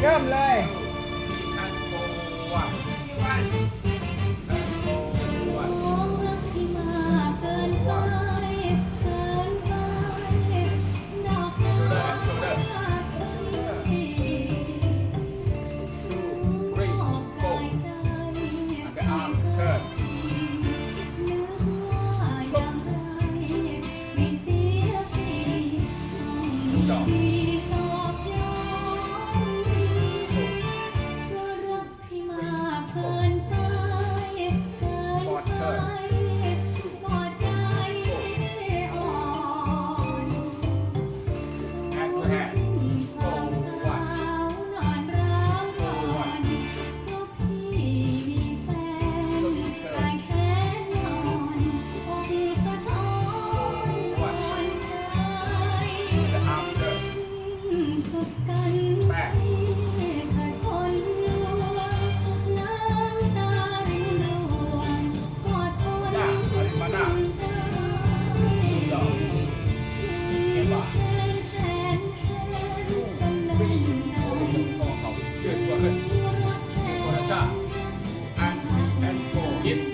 เริ่มเลย ไปน่าไปมาน่านู่นนี่เนี่ยบ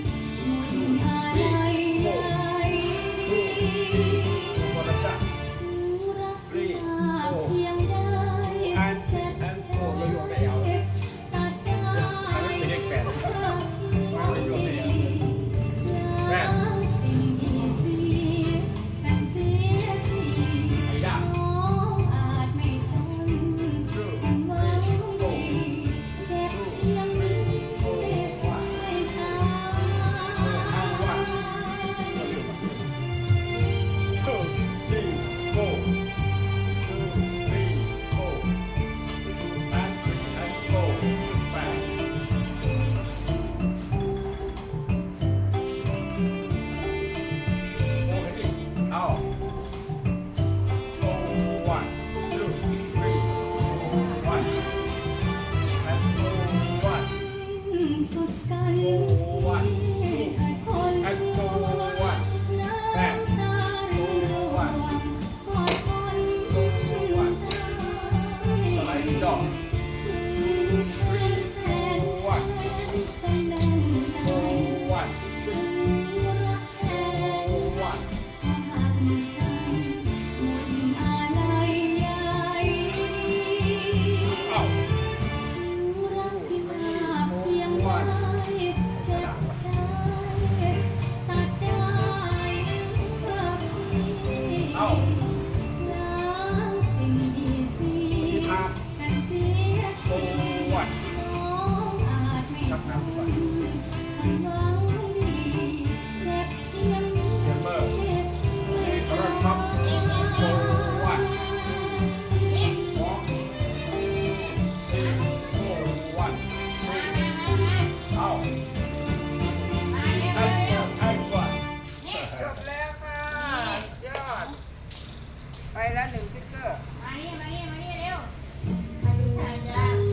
sky. ไปแล้วหนึ่งชิ้